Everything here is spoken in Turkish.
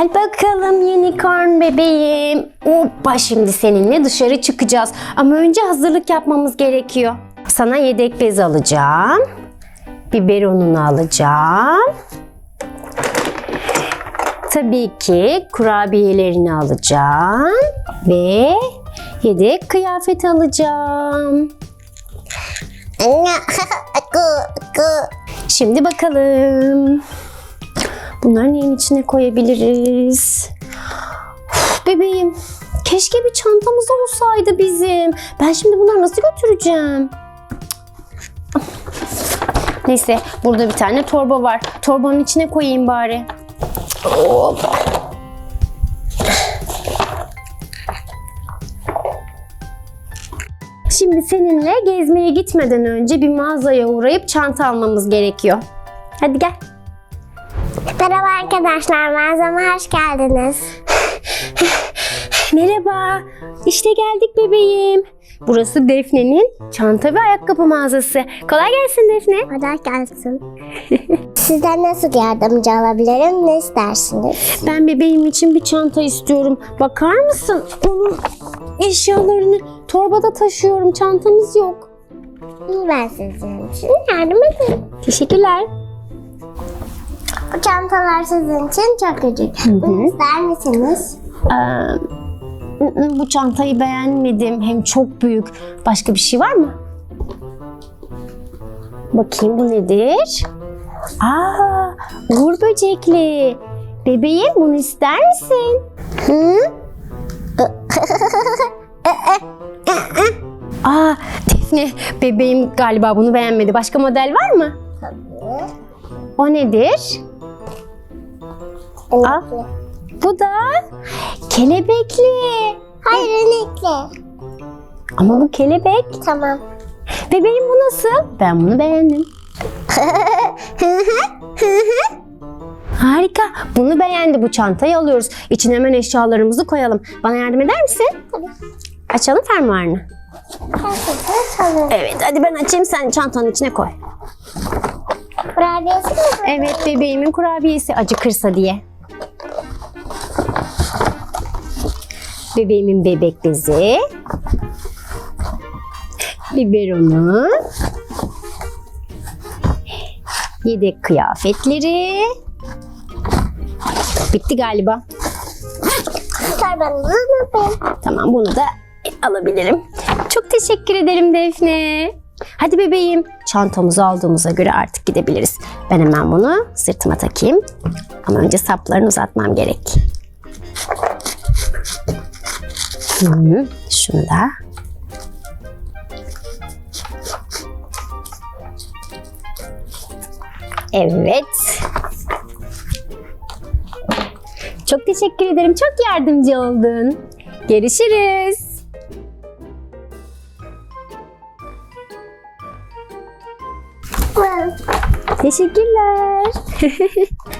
Gel bakalım unicorn bebeğim. Hoppa şimdi seninle dışarı çıkacağız. Ama önce hazırlık yapmamız gerekiyor. Sana yedek bez alacağım. Biberonunu alacağım. Tabii ki kurabiyelerini alacağım. Ve yedek kıyafet alacağım. Şimdi bakalım. Bunları neyin içine koyabiliriz? Uf, bebeğim, keşke bir çantamız olsaydı bizim. Ben şimdi bunları nasıl götüreceğim? Neyse, burada bir tane torba var. Torbanın içine koyayım bari. Hop. Şimdi seninle gezmeye gitmeden önce bir mağazaya uğrayıp çanta almamız gerekiyor. Hadi gel. Merhaba arkadaşlar, mağazama hoş geldiniz. Merhaba. İşte geldik bebeğim. Burası Defne'nin çanta ve ayakkabı mağazası. Kolay gelsin Defne. Kolay gelsin. Sizden nasıl yardımcı alabilirim, ne istersiniz? Ben bebeğim için bir çanta istiyorum. Bakar mısın? Onun eşyalarını torbada taşıyorum. Çantamız yok. Ben sizin için yardım ederim. Teşekkürler. Bu çantalar sizin için çok küçük. Bunu ister misiniz? Ee, bu çantayı beğenmedim. Hem çok büyük. Başka bir şey var mı? Bakayım bu nedir? Aa, uğur böcekli. Bebeğim bunu ister misin? Hı? Aa, Defne bebeğim galiba bunu beğenmedi. Başka model var mı? Tabii. O nedir? Aa, bu da kelebekli. Hayır, renkli. Ama bu kelebek. Tamam. Bebeğim bu nasıl? Ben bunu beğendim. Harika. Bunu beğendi. Bu çantayı alıyoruz. İçine hemen eşyalarımızı koyalım. Bana yardım eder misin? Tabii. Açalım fermuarını. Evet hadi ben açayım sen çantanın içine koy. Kurabiyesi mi? Evet bebeğimin kurabiyesi acıkırsa diye. Bebeğimin bebek bezi. Biberonu. Yedek kıyafetleri. Bitti galiba. Tamam bunu da alabilirim. Çok teşekkür ederim Defne. Hadi bebeğim çantamızı aldığımıza göre artık gidebiliriz. Ben hemen bunu sırtıma takayım. Ama önce saplarını uzatmam gerek. Hı, şunu da. Evet. Çok teşekkür ederim. Çok yardımcı oldun. Görüşürüz. Teşekkürler.